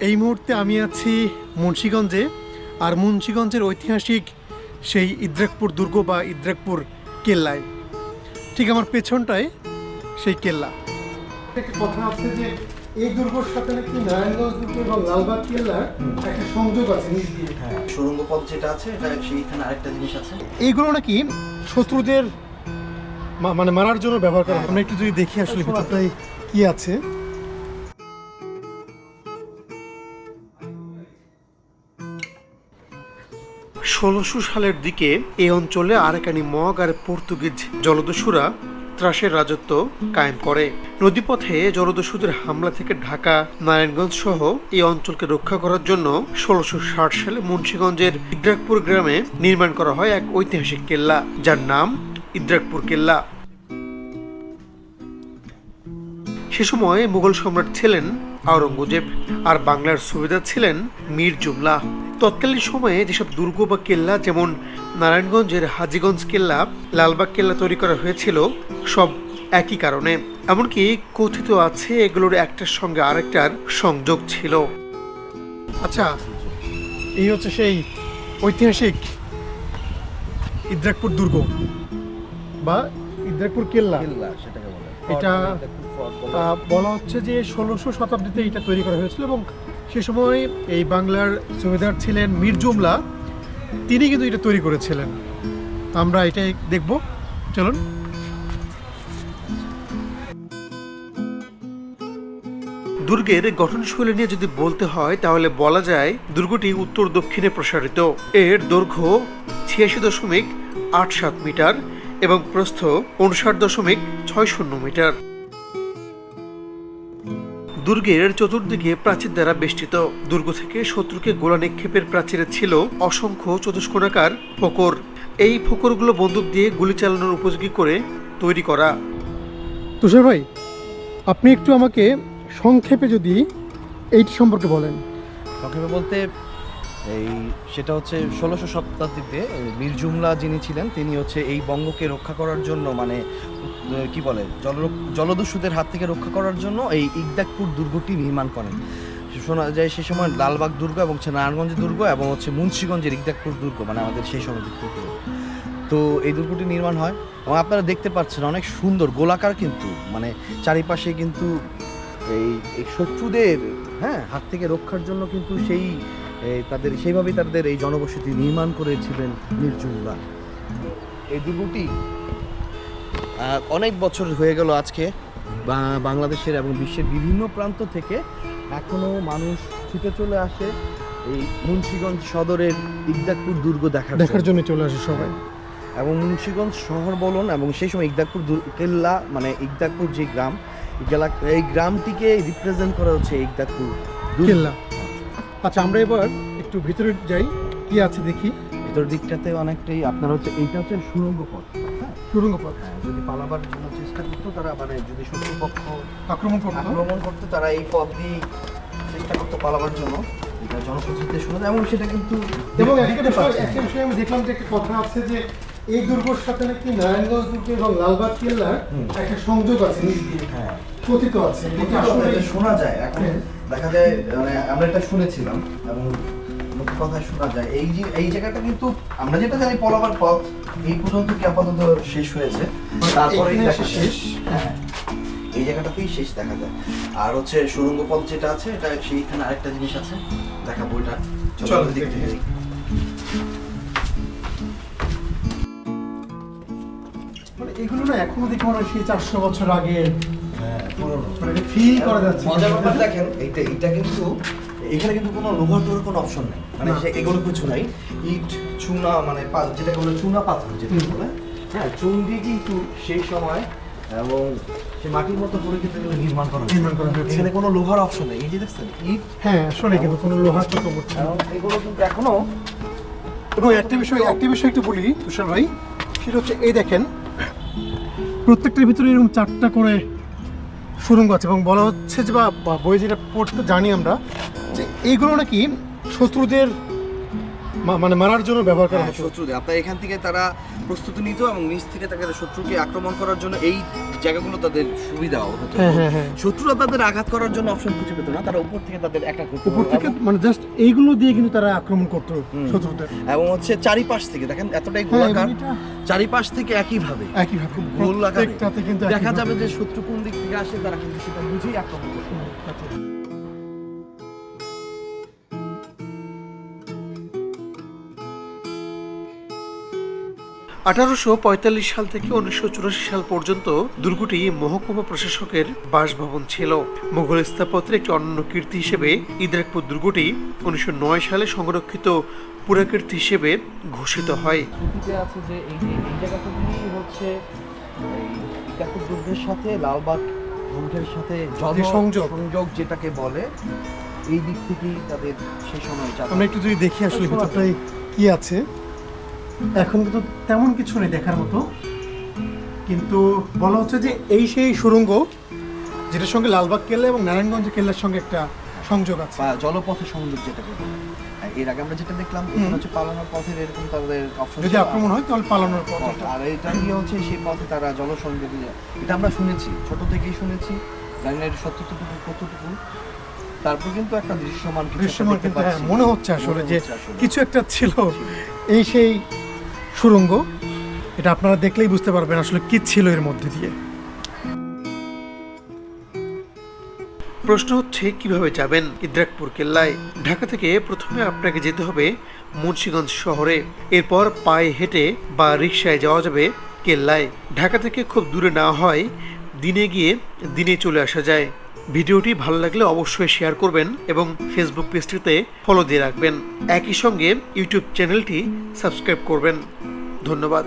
এই মুহূর্তে আমি আছি মুন্সীগঞ্জে আর মুন্সীগঞ্জের ঐতিহাসিক সেই ইদ্রাকপুর দুর্গ বা ইদ্রাকপুর কেল্লায়। ঠিক আমার পেছনটায় সেই কেল্লা। একটা কথা আছে যে এই দুর্গর সাথে নাকি নারায়ণগঞ্জ দুর্গ এবং লালবাগ কেল্লার একটা সংযোগ আছে নিজ দিয়ে। হ্যাঁ সুরঙ্গ পথ যেটা আছে এটা সেইখানে আরেকটা জিনিস আছে। এইগুলো নাকি শত্রুদের মা- মানে মারার জন্য ব্যবহার করা হয়। আমরা একটু যদি দেখি আসলে ভিতরটায় কি আছে। ষোলোশো সালের দিকে এই অঞ্চলে আরেকানি মগ আর পর্তুগিজ জলদস্যুরা ত্রাসের রাজত্ব কায়েম করে। নদীপথে জলদস্যুদের হামলা থেকে ঢাকা, নারায়ণগঞ্জ সহ এই অঞ্চলকে রক্ষা করার জন্য ষোলোশো ষাট সালে মুন্সীগঞ্জের ইদ্রাকপুর গ্রামে নির্মাণ করা হয় এক ঐতিহাসিক কেল্লা, যার নাম ইদ্রাকপুর কেল্লা। সে সময় মুঘল সম্রাট ছিলেন আওরঙ্গজেব আর বাংলার সুবেদার ছিলেন মীর জুমলা। তৎকালীন সময়ে যেসব দুর্গ বা কেল্লা যেমন নারায়ণগঞ্জের হাজিগঞ্জ কেল্লা লালবাগ কেল্লা তৈরি করা হয়েছিল সব একই কারণে। এমনকি কথিত আছে এগুলোর একটার সঙ্গে আরেকটার সংযোগ ছিল। আচ্ছা এই হচ্ছে সেই ঐতিহাসিক ইদ্রাকপুর দুর্গ বা ইদ্রাকপুর কেল্লা। কেল্লা সেটাকে বলে। এটা বলা হচ্ছে যে ষোলোশো শতাব্দীতে এটা তৈরি করা হয়েছিল এবং সে সময় এই বাংলার জমিদার ছিলেন মীর জুমলা। তিনি কিন্তু এটা তৈরি করেছিলেন। আমরা এটাই দেখব। চলুন। দুর্গের গঠনশৈলী নিয়ে যদি বলতে হয়, তাহলে বলা যায় দুর্গটি উত্তর দক্ষিণে প্রসারিত। এর দৈর্ঘ্য ছিয়াশি দশমিক আট সাত মিটার এবং প্রস্থ উনষাট দশমিক ছয় শূন্য মিটার। দুর্গের চতুর্দিকে প্রাচীর দ্বারা বেষ্টিত। দুর্গ থেকে শত্রুকে গোলা নিক্ষেপের প্রাচীরে ছিল অসংখ্য চতুষ্কোণাকার ফোকর। এই ফোকরগুলো বন্দুক দিয়ে গুলি চালানোর উপযোগী করে তৈরি করা। তুষার ভাই আপনি একটু আমাকে সংক্ষেপে যদি এইটি সম্পর্কে বলেন। সংক্ষেপে বলতে এই, সেটা হচ্ছে ষোলোশো শতাব্দীতে মীর জুমলা যিনি ছিলেন, তিনি হচ্ছে এই বঙ্গকে রক্ষা করার জন্য মানে কি বলে জল জলদস্যুদের হাত থেকে রক্ষা করার জন্য এই ইকদাকপুর দুর্গটি নির্মাণ করেন। শোনা যায় সেই সময় লালবাগ দুর্গ এবং হচ্ছে নারায়ণগঞ্জ দুর্গ এবং হচ্ছে মুন্সীগঞ্জের ইকদাকপুর দুর্গ মানে আমাদের সেই সময় দুর্গ। তো এই দুর্গটি নির্মাণ হয় এবং আপনারা দেখতে পাচ্ছেন অনেক সুন্দর গোলাকার কিন্তু মানে চারিপাশে কিন্তু এই শত্রুদের হ্যাঁ হাত থেকে রক্ষার জন্য কিন্তু সেই তাদের সেইভাবেই তাদের এই জনবসতি নির্মাণ করেছিলেন নির্জুমরা এই দুর্গটি অনেক বছর হয়ে গেল আজকে বা- বাংলাদেশের এবং বিশ্বের বিভিন্ন প্রান্ত থেকে এখনও মানুষ ছুটে চলে আসে এই মুন্সিগঞ্জ সদরের ইকদাকপুর দুর্গ দেখার দেখার জন্য চলে আসে সবাই। এবং মুন্সিগঞ্জ শহর বলুন এবং সেই সময় ইকদাকপুর কেল্লা মানে ইকদাকপুর যে গ্রাম এই এই গ্রামটিকে রিপ্রেজেন্ট করা হচ্ছে ইকদাকপুর কেল্লা। আচ্ছা আমরা এবার একটু ভিতরে যাই। কি আছে দেখি? ভিতর দিকটাতে অনেকটাই আপনার হচ্ছে এইটা হচ্ছে সুরঙ্গ পথ সুরঙ্গ পথ হ্যাঁ যদি পালাবার জন্য চেষ্টা করতো তারা মানে যদি শত্রুপক্ষ আক্রমণ করতো? আক্রমণ করতো তারা এই পথ দিয়ে চেষ্টা করতো পালাবার জন্য। এটা জনপ্রতিনিধিতে শোনা যায় এবং সেটা কিন্তু এবং একটা বিষয় আমি দেখলাম যে একটা কথা আছে যে এই দুর্গর সাথে নাকি নারায়ণগঞ্জ দুর্গ এবং লালবাগ কেল্লার একটা সংযোগ আছে নিজ দিয়ে হ্যাঁ। কথিত আছে। শোনা যায়। এখন হ্যাঁ। দেখা যায় মানে আমরা এটা শুনেছিলাম এবং মুখ্য কথা শোনা যায়। এই যে এই জায়গাটা কিন্তু আমরা যেটা জানি পলাবার পথ এই পর্যন্ত কি আপাতত শেষ হয়েছে? তারপরে শেষ? হ্যাঁ এই জায়গাটাতেই শেষ দেখা যায়। আর হচ্ছে সুরঙ্গ পথ যেটা আছে এটা সেইখানে আরেকটা জিনিস আছে দেখাবো এটা। চলো, দেখি। থেকে মানে এগুলো না এখনও দেখি মনে হয় সেই চারশো বছর আগে হ্যাঁ পুরনো। মানে ফিল করা যাচ্ছে। মজার ব্যাপার দেখেন এইটা এইটা কিন্তু এখানে কিন্তু কোনো লোহার টোহার কোনো অপশন নেই। মানে সে এগুলো কিছু নাই। ইট চুনা মানে যেটাকে বলে চুনা পাথর যেটা বলে। হ্যাঁ চুন দিয়ে কিন্তু সেই সময় এবং সে মাটির মতো করে কিন্তু এগুলো নির্মাণ করা নির্মাণ করা হয়েছে। এখানে কোনো লোহার অপশন নেই। এই যে দেখছেন ইট হ্যাঁ আসলে কিন্তু কোনো লোহার চোখ করছে এগুলো কিন্তু এখনও এবং একটা বিষয় একটা বিষয় একটু বলি তুষার ভাই। সেটা হচ্ছে এই দেখেন প্রত্যেকটার ভিতরে এরকম চারটা করে সুরঙ্গ আছে এবং বলা হচ্ছে যে বা বইয়ে যেটা পড়তে জানি আমরা, যে এইগুলো নাকি শত্রুদের মানে মারার জন্য ব্যবহার করা হয় হতো। শত্রুদের। আপনার এখান থেকে তারা প্রস্তুতি নিত এবং নিচ থেকে তাকে শত্রুকে আক্রমণ করার জন্য এই জায়গাগুলো তাদের সুবিধা হতো। হ্যাঁ হ্যাঁ হ্যাঁ। শত্রুরা তাদের আঘাত করার জন্য অপশন খুঁজে পেত না তারা উপর থেকে তাদের একটা করতো। উপর থেকে মানে জাস্ট এইগুলো দিয়ে কিন্তু তারা আক্রমণ করতো। শত্রুদের। এবং হচ্ছে চারিপাশ থেকে দেখেন এতটাই হ্যাঁ গোলাকার মানে চারিপাশ থেকে একইভাবে একইভাবে খুব গোল আকারে। কিন্তু দেখা যাবে যে শত্রু কোন দিক থেকে আসে তারা কিন্তু সেটা বুঝেই আক্রমণ করবে আঠারোশো পঁয়তাল্লিশ সাল থেকে উনিশশো চুরাশি সাল পর্যন্ত দুর্গটি মহকুমা প্রশাসকের বাসভবন ছিল। মুঘল স্থাপত্যের একটি অনন্য কীর্তি হিসেবে ইদ্রাকপুর দুর্গটি উনিশশো নয় সালে সংরক্ষিত পুরাকীর্তি হিসেবে ঘোষিত হয়। আছে যে এই যে এই জায়গাটুকুই হচ্ছে দুর্গের সাথে লালবাগ দুর্গের সাথে সংযোগ। সংযোগ যেটাকে বলে এই দিক থেকেই তাদের সেই সময় আমরা একটু যদি দেখি আসলে ভিতরটাই কি আছে। এখন কিন্তু তেমন কিছু নেই দেখার মতো। কিন্তু বলা হচ্ছে যে এই সেই সুড়ঙ্গ যেটার সঙ্গে লালবাগ কেল্লা এবং নারায়ণগঞ্জ কেল্লার সঙ্গে একটা সংযোগ আছে। বা জলপথে সংযোগ যেটাকে বলে। এর আগে আমরা যেটা দেখলাম হচ্ছে পালানোর পথের এরকম তাদের অপশন যদি আক্রমণ হয় তাহলে পালানোর পথ আর এটা নিয়ে হচ্ছে সেই পথে তারা জলসংযোগ এটা আমরা শুনেছি ছোট থেকেই শুনেছি। জানি না এটা সত্যটুকু কতটুকু। তারপর কিন্তু একটা দৃশ্যমান দৃশ্যমান কিন্তু হ্যাঁ মনে হচ্ছে আসলে যে কিছু একটা ছিল। এই সেই সুড়ঙ্গ এটা আপনারা দেখলেই বুঝতে পারবেন আসলে কি ছিল এর মধ্যে দিয়ে। প্রশ্ন হচ্ছে, কীভাবে যাবেন ইদ্রাকপুর কেল্লায়? ঢাকা থেকে প্রথমে আপনাকে যেতে হবে মুন্সিগঞ্জ শহরে। এরপর পায়ে হেঁটে বা রিক্সায় যাওয়া যাবে কেল্লায়। ঢাকা থেকে খুব দূরে না হয়, দিনে গিয়ে দিনে চলে আসা যায়। ভিডিওটি ভালো লাগলে অবশ্যই শেয়ার করবেন এবং ফেসবুক পেজটিতে ফলো দিয়ে রাখবেন। একই সঙ্গে ইউটিউব চ্যানেলটি সাবস্ক্রাইব করবেন। ধন্যবাদ।